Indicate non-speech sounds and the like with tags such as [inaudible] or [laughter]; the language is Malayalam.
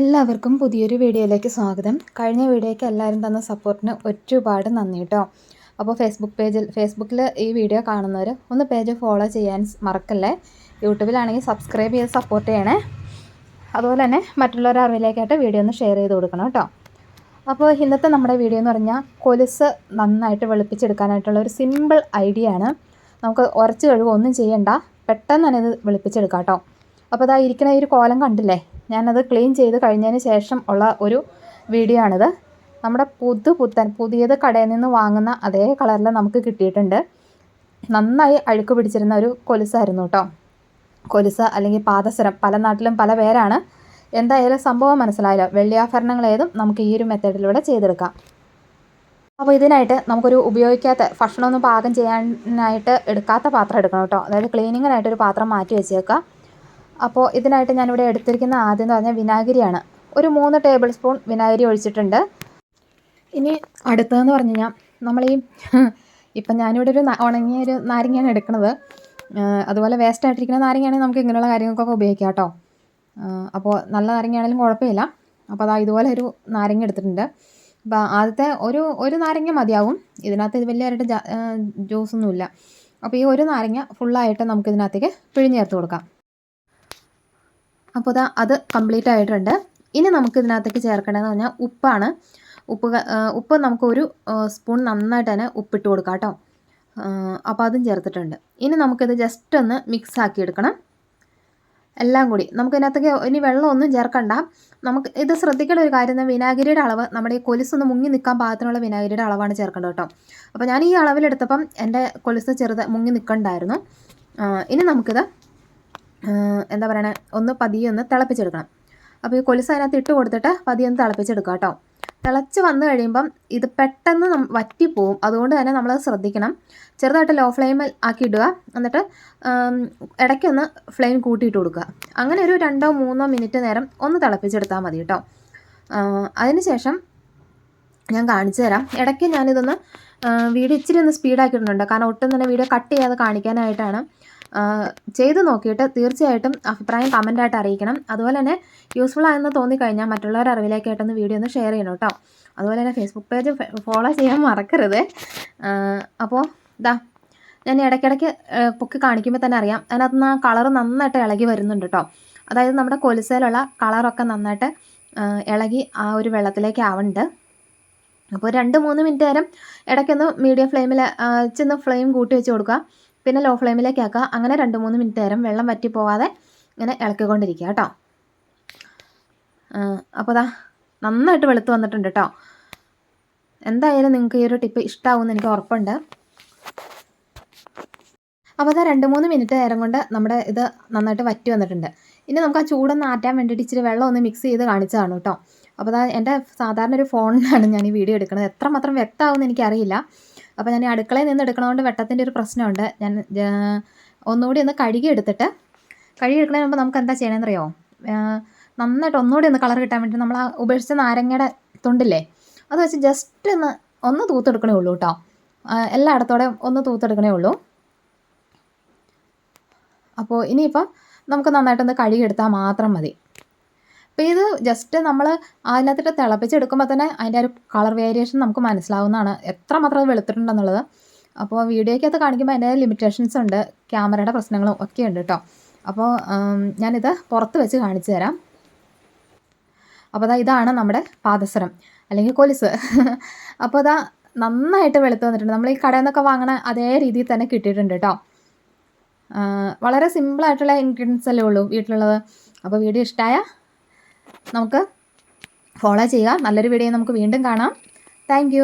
എല്ലാവർക്കും പുതിയൊരു വീഡിയോയിലേക്ക് സ്വാഗതം. കഴിഞ്ഞ വീഡിയോയ്ക്ക് എല്ലാവരും തന്ന സപ്പോർട്ടിന് ഒരുപാട് നന്ദി കേട്ടോ അപ്പോൾ ഫേസ്ബുക്ക് പേജിൽ ഫേസ്ബുക്കിൽ ഈ വീഡിയോ കാണുന്നവർ ഒന്ന് പേജ് ഫോളോ ചെയ്യാൻ മറക്കല്ലേ? യൂട്യൂബിലാണെങ്കിൽ സബ്സ്ക്രൈബ് ചെയ്ത് സപ്പോർട്ട് ചെയ്യണേ. അതുപോലെ തന്നെ മറ്റുള്ളവരുടെ അറിവിലേക്കായിട്ട് വീഡിയോ ഒന്ന് ഷെയർ ചെയ്ത് കൊടുക്കണം കേട്ടോ അപ്പോൾ ഇന്നത്തെ നമ്മുടെ വീഡിയോ എന്ന് പറഞ്ഞാൽ കൊലുസ് നന്നായിട്ട് വെളുപ്പിച്ചെടുക്കാനായിട്ടുള്ള ഒരു സിമ്പിൾ ഐഡിയ ആണ്. നമുക്ക് ഉരച്ച് കഴുകുക ഒന്നും ചെയ്യണ്ട. പെട്ടെന്ന് തന്നെ ഇത് വെളുപ്പിച്ചെടുക്കാം കേട്ടോ അപ്പോൾ അതാ ഇരിക്കുന്ന ഈ ഒരു കോലം കണ്ടില്ലേ? ഞാനത് ക്ലീൻ ചെയ്ത് കഴിഞ്ഞതിന് ശേഷം ഉള്ള ഒരു വീഡിയോ ആണിത് നമ്മുടെ പുതു പുത്തൻ പുതിയത് കടയിൽ നിന്ന് വാങ്ങുന്ന അതേ കളറിൽ നമുക്ക് കിട്ടിയിട്ടുണ്ട്. നന്നായി അഴുക്ക് പിടിച്ചിരുന്ന ഒരു കൊലുസായിരുന്നു കേട്ടോ കൊലുസ അല്ലെങ്കിൽ പാദസരം പല നാട്ടിലും പല പേരാണ്. എന്തായാലും സംഭവം മനസ്സിലായല്ലോ. വെള്ളിയാഭരണങ്ങൾ ഏതും നമുക്ക് ഈ ഒരു മെത്തേഡിലൂടെ ചെയ്തെടുക്കാം. അപ്പോൾ ഇതിനായിട്ട് നമുക്കൊരു ഉപയോഗിക്കാത്ത ഭക്ഷണമൊന്നും പാകം ചെയ്യാനായിട്ട് എടുക്കാത്ത പാത്രം എടുക്കണം കേട്ടോ അതായത് ക്ലീനിങ്ങിനായിട്ട് ഒരു പാത്രം മാറ്റി വെച്ചേക്കാം അപ്പോൾ ഇതിനായിട്ട് ഞാനിവിടെ എടുത്തിരിക്കുന്ന ആദ്യം എന്ന് പറഞ്ഞാൽ വിനാഗിരിയാണ്. ഒരു മൂന്ന് ടേബിൾ സ്പൂൺ വിനാഗിരി ഒഴിച്ചിട്ടുണ്ട്. ഇനി അടുത്തതെന്ന് പറഞ്ഞു കഴിഞ്ഞാൽ നമ്മൾ ഈ [laughs] ഇപ്പം ഞാനിവിടെ ഒരു ഉണങ്ങിയ ഒരു നാരങ്ങയാണ് എടുക്കുന്നത്. അതുപോലെ വേസ്റ്റ് ആയിട്ടിരിക്കുന്ന നാരങ്ങയാണെങ്കിൽ നമുക്ക് ഇങ്ങനെയുള്ള കാര്യങ്ങൾക്കൊക്കെ ഉപയോഗിക്കാം കേട്ടോ. അപ്പോൾ നല്ല നാരങ്ങയാണെങ്കിലും കുഴപ്പമില്ല. അപ്പോൾ അതാ ഇതുപോലെ ഒരു നാരങ്ങ എടുത്തിട്ടുണ്ട്. അപ്പോൾ ആദ്യത്തെ ഒരു ഒരു നാരങ്ങ മതിയാവും. ഇതിനകത്ത് വലിയതായിട്ട് ജ്യൂസൊന്നുമില്ല അപ്പോൾ ഈ ഒരു നാരങ്ങ ഫുള്ളായിട്ട് നമുക്ക് ഇതിനകത്തേക്ക് പിഴിഞ്ഞ് ചേർത്ത് കൊടുക്കാം. അപ്പോൾ ഇതാ അത് കംപ്ലീറ്റ് ആയിട്ടുണ്ട്. ഇനി നമുക്ക് ഇതിനകത്തേക്ക് ചേർക്കേണ്ടതെന്ന് പറഞ്ഞാൽ ഉപ്പാണ്. ഉപ്പ് ഉപ്പ് നമുക്ക് ഒരു സ്പൂൺ നന്നായിട്ട് തന്നെ ഉപ്പിട്ട് കൊടുക്കാം കേട്ടോ. അപ്പോൾ അതും ചേർത്തിട്ടുണ്ട്. ഇനി നമുക്കിത് ജസ്റ്റ് ഒന്ന് മിക്സ് ആക്കി എടുക്കണം. എല്ലാം കൂടി. നമുക്ക് ഇതിനകത്തേക്ക് ഇനി വെള്ളമൊന്നും ചേർക്കണ്ട. നമുക്ക് ഇത് ശ്രദ്ധിക്കേണ്ട ഒരു കാര്യം വിനാഗിരിയുടെ അളവ് നമ്മുടെ ഈ കൊലുസൊന്ന് മുങ്ങി നിൽക്കാൻ പാകത്തിനുള്ള വിനാഗിരിയുടെ അളവാണ് ചേർക്കേണ്ടത് കേട്ടോ. അപ്പോൾ ഞാൻ ഈ അളവിലെടുത്തപ്പം എന്റെ കൊലുസ് ചെറുത് മുങ്ങി നിൽക്കണ്ടായിരുന്നു. ഇനി നമുക്കിത് എന്താ പറയണേ? ഒന്ന് പതിയെ ഒന്ന് തിളപ്പിച്ചെടുക്കണം. അപ്പോൾ ഈ കൊലുസ് അതിനകത്ത് ഇട്ട് കൊടുത്തിട്ട് പതിയെ ഒന്ന് തിളപ്പിച്ചെടുക്കുക കേട്ടോ. തിളച്ച് വന്നു കഴിയുമ്പം ഇത് പെട്ടെന്ന് വറ്റിപ്പോവും. അതുകൊണ്ട് തന്നെ നമ്മൾ ശ്രദ്ധിക്കണം. ചെറുതായിട്ട് ലോ ഫ്ലെയിമിൽ ആക്കി ഇടുക. എന്നിട്ട് ഇടയ്ക്കൊന്ന് ഫ്ലെയിം കൂട്ടിയിട്ട് കൊടുക്കുക. അങ്ങനെ ഒരു രണ്ടോ മൂന്നോ മിനിറ്റ് നേരം ഒന്ന് തിളപ്പിച്ചെടുത്താൽ മതി കേട്ടോ. അതിനുശേഷം ഞാൻ കാണിച്ചു തരാം. ഇടയ്ക്ക് ഞാനിതൊന്ന് വീഡിയോ ഇച്ചിരി ഒന്ന് സ്പീഡാക്കിയിട്ടുണ്ട്. കാരണം ഒട്ടും തന്നെ വീഡിയോ കട്ട് ചെയ്യാതെ കാണിക്കാനായിട്ടാണ്. ചെയ്ത് നോക്കിയിട്ട് തീർച്ചയായിട്ടും അഭിപ്രായം കമന്റായിട്ട് അറിയിക്കണം. അതുപോലെ തന്നെ യൂസ്ഫുൾ ആയെന്ന് തോന്നിക്കഴിഞ്ഞാൽ മറ്റുള്ളവരുടെ അറിവിലേക്കായിട്ടൊന്ന് വീഡിയോ ഒന്ന് ഷെയർ ചെയ്യണം കേട്ടോ. അതുപോലെ തന്നെ ഫേസ്ബുക്ക് പേജ് ഫോളോ ചെയ്യാൻ മറക്കരുത്. അപ്പോൾ ഇതാ ഞാൻ ഇടയ്ക്കിടയ്ക്ക് പൊക്കി കാണിക്കുമ്പോൾ തന്നെ അറിയാം. അതിനകത്ത് നിന്ന് ആ കളർ നന്നായിട്ട് ഇളകി വരുന്നുണ്ട് കേട്ടോ. അതായത് നമ്മുടെ കൊലുസയിലുള്ള കളറൊക്കെ നന്നായിട്ട് ഇളകി ആ ഒരു വെള്ളത്തിലേക്ക് ആവുന്നുണ്ട്. അപ്പോൾ രണ്ട് മൂന്ന് മിനിറ്റ് നേരം ഇടയ്ക്കൊന്ന് മീഡിയം ഫ്ലെയിമിൽ ചെന്ന് ഫ്ലെയിം കൂട്ടി വെച്ച് കൊടുക്കുക. പിന്നെ ലോ ഫ്ലെയിമിലേക്ക് ആക്കുക. അങ്ങനെ രണ്ട് മൂന്ന് മിനിറ്റ് നേരം വെള്ളം വറ്റി പോവാതെ ഇങ്ങനെ ഇളക്കിക്കൊണ്ടിരിക്കുക കേട്ടോ. അപ്പോൾ അതാ നന്നായിട്ട് വെളുത്ത് വന്നിട്ടുണ്ട് കേട്ടോ. എന്തായാലും നിങ്ങൾക്ക് ഈ ഒരു ടിപ്പ് ഇഷ്ടമാവുമെന്ന് എനിക്ക് ഉറപ്പുണ്ട്. അപ്പോൾ അതാ രണ്ട് മൂന്ന് മിനിറ്റ് നേരം കൊണ്ട് നമ്മുടെ ഇത് നന്നായിട്ട് വറ്റി വന്നിട്ടുണ്ട്. ഇനി നമുക്ക് ആ ചൂടൊന്ന് ആറ്റാൻ വേണ്ടിയിട്ട് ഇച്ചിരി വെള്ളം ഒന്ന് മിക്സ് ചെയ്ത് കാണിച്ചതാണ് കേട്ടോ. അപ്പോൾ അതാ എന്റെ സാധാരണ ഒരു ഫോണിലാണ് ഞാൻ ഈ വീഡിയോ എടുക്കുന്നത്. എത്രമാത്രം വ്യക്തമാവുമെന്ന് എനിക്കറിയില്ല. അപ്പോൾ ഞാൻ ഈ അടുക്കളയിൽ നിന്ന് എടുക്കണതുകൊണ്ട് വെട്ടത്തിന്റെ ഒരു പ്രശ്നമുണ്ട്. ഞാൻ ഒന്നുകൂടി ഒന്ന് കഴുകി എടുത്തിട്ട് കഴുകി എടുക്കുന്നതിന് മുമ്പ് നമുക്ക് എന്താ ചെയ്യണമെന്നറിയോ നന്നായിട്ട് ഒന്നുകൂടി ഒന്ന് കളർ കിട്ടാൻ വേണ്ടി നമ്മൾ ആ ഉപേക്ഷിച്ച നാരങ്ങയുടെ തുണ്ടില്ലേ അത് വെച്ച് ജസ്റ്റ് ഒന്ന് ഒന്ന് തൂത്തെടുക്കണേ ഉള്ളൂ കേട്ടോ എല്ലായിടത്തോടെ ഒന്ന് തൂത്തെടുക്കണേ ഉള്ളൂ. അപ്പോൾ ഇനിയിപ്പം നമുക്ക് നന്നായിട്ടൊന്ന് കഴുകിയെടുത്താൽ മാത്രം മതി. അപ്പോൾ ഇത് ജസ്റ്റ് നമ്മൾ അതിനകത്തിട്ട് തിളപ്പിച്ചെടുക്കുമ്പോൾ തന്നെ അതിന്റെ ഒരു കളർ വേരിയേഷൻ നമുക്ക് മനസ്സിലാവുന്നതാണ്. എത്രമാത്രം അത് വെളുത്തിട്ടുണ്ടെന്നുള്ളത്. അപ്പോൾ വീഡിയോയ്ക്കകത്ത് കാണിക്കുമ്പോൾ അതിന്റെ ലിമിറ്റേഷൻസ് ഉണ്ട് ക്യാമറയുടെ പ്രശ്നങ്ങളും ഒക്കെ ഉണ്ട് കേട്ടോ അപ്പോൾ ഞാനിത് പുറത്ത് വെച്ച് കാണിച്ചു തരാം. അപ്പോൾ അതാ ഇതാണ് നമ്മുടെ പാദസരം അല്ലെങ്കിൽ കൊലുസ്. [laughs] അപ്പോൾ അതാ നന്നായിട്ട് വെളുത്ത് വന്നിട്ടുണ്ട്. നമ്മൾ ഈ കടയിൽ നിന്നൊക്കെ വാങ്ങണ അതേ രീതിയിൽ തന്നെ കിട്ടിയിട്ടുണ്ട് കേട്ടോ വളരെ സിമ്പിളായിട്ടുള്ള ഇൻഗ്രീഡിയൻസ് അല്ലേ ഉള്ളൂ വീട്ടിലുള്ളത്. അപ്പോൾ വീഡിയോ ഇഷ്ടമായ നമുക്ക് ഫോളോ ചെയ്യുക. നല്ലൊരു വീഡിയോ നമുക്ക് വീണ്ടും കാണാം. താങ്ക്